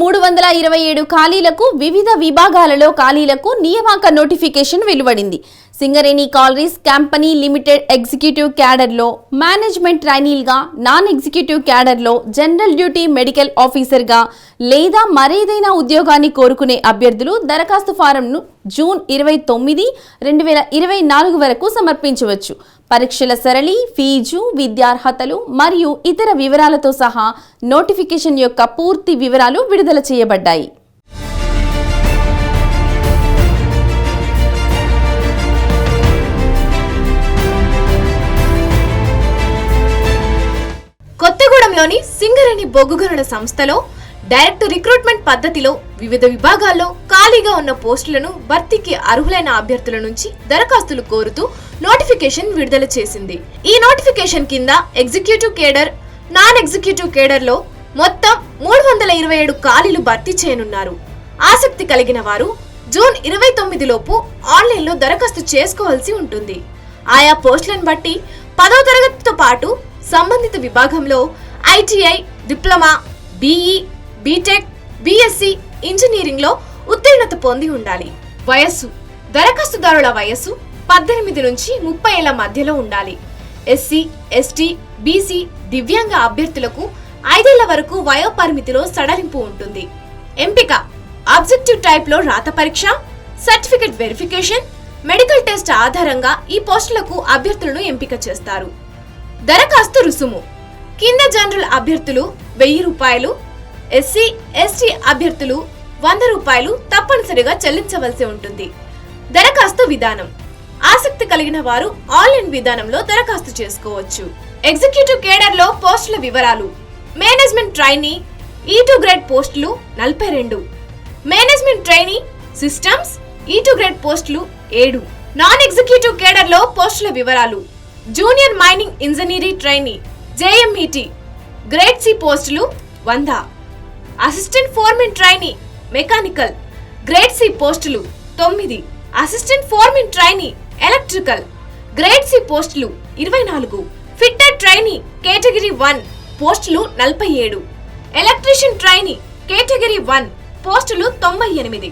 మూడు వందల ఇరవై ఏడు ఖాళీలకు వివిధ విభాగాలలో ఖాళీలకు నియామక నోటిఫికేషన్ వెలువడింది. Singareni collieries company limited executive క్యాడర్లో మేనేజ్మెంట్ ట్రైనీల్గా నాన్ ఎగ్జిక్యూటివ్ క్యాడర్లో జనరల్ డ్యూటీ మెడికల్ ఆఫీసర్గా లేదా మరేదైనా ఉద్యోగాన్ని కోరుకునే అభ్యర్థులు దరఖాస్తు ఫారంను జూన్ ఇరవై తొమ్మిది రెండు వేల ఇరవై నాలుగు వరకు సమర్పించవచ్చు. పరీక్షల సరళి ఫీజు విద్యార్హతలు మరియు ఇతర వివరాలతో సహా నోటిఫికేషన్ యొక్క పూర్తి వివరాలు విడుదల చేయబడ్డాయి. కొత్తగూడెంలోని సింగరేణి బొగ్గుగనుల సంస్థలో డైరెక్ట్ రిక్రూట్మెంట్ పద్ధతిలో వివిధ విభాగాల్లో ఖాళీగా ఉన్న పోస్టులను భర్తీకి అర్హులైన అభ్యర్థుల నుంచి దరఖాస్తులు కోరుతూ నోటిఫికేషన్ విడుదల చేసింది. ఈ నోటిఫికేషన్ కింద ఎగ్జిక్యూటివ్ కేడర్ నాన్ ఎగ్జిక్యూటివ్ కేడర్లో మొత్తం మూడు వందల ఇరవై ఏడు ఖాళీలు భర్తీ చేయనున్నారు. ఆసక్తి కలిగిన వారు జూన్ ఇరవై తొమ్మిది లోపు ఆన్లైన్లో దరఖాస్తు చేసుకోవాల్సి ఉంటుంది. ఆయా పోస్టులను బట్టి పదో తరగతితో పాటు సంబంధిత విభాగంలో ITI diploma BE BTech BSc ఇంజనీరింగ్లో ఉత్తీర్ణత పొంది ఉండాలి. వయస్సు దరఖాస్తుదారుల వయస్సు పద్దెనిమిది నుంచి ముప్పై ఏళ్ళ మధ్యలో ఉండాలి. ఎస్సీ ఎస్టీ బీసీ దివ్యాంగ అభ్యర్థులకు ఐదేళ్ళ వరకు వయో పరిమితిలో సడలింపు ఉంటుంది. ఎంపిక ఆబ్జెక్టివ్ టైప్లో రాత పరీక్ష సర్టిఫికెట్ వెరిఫికేషన్ మెడికల్ టెస్ట్ ఆధారంగా ఈ పోస్టులకు అభ్యర్థులను ఎంపిక చేస్తారు. దరఖాస్తు రుసుము కింద జనరల్ అభ్యర్థులు వెయ్యి రూపాయలు ఎస్సీ ఎస్టీ అభ్యర్థులు వంద రూపాయలు తప్పనిసరిగా చెల్లించవలసి ఉంటుంది. దరఖాస్తు విధానం ఆసక్తి కలిగిన వారు ఆన్లైన్ విధానంలో దరఖాస్తు చేసుకోవచ్చు. ఎగ్జిక్యూటివ్ కేడర్లో పోస్టుల వివరాలు management trainee E two grade పోస్టులు నలభై రెండు management trainee systems E two grade పోస్టులు ఏడు. నాన్ ఎగ్జిక్యూటివ్ కేడర్లో పోస్టుల వివరాలు junior mining engineering trainee JMET grade C పోస్టులు వంద. Assistant foreman trainee mechanical grade C పోస్టులు తొమ్మిది. Assistant foreman trainee electrical grade C పోస్టులు ఇరవై నాలుగు. ఫిట్టర్ ట్రైనీ కేటగిరీ వన్ పోస్టులు నలభై ఏడు. ఎలక్ట్రీషియన్ ట్రైనీ కేటగిరీ వన్ పోస్టులు తొంభై ఎనిమిది.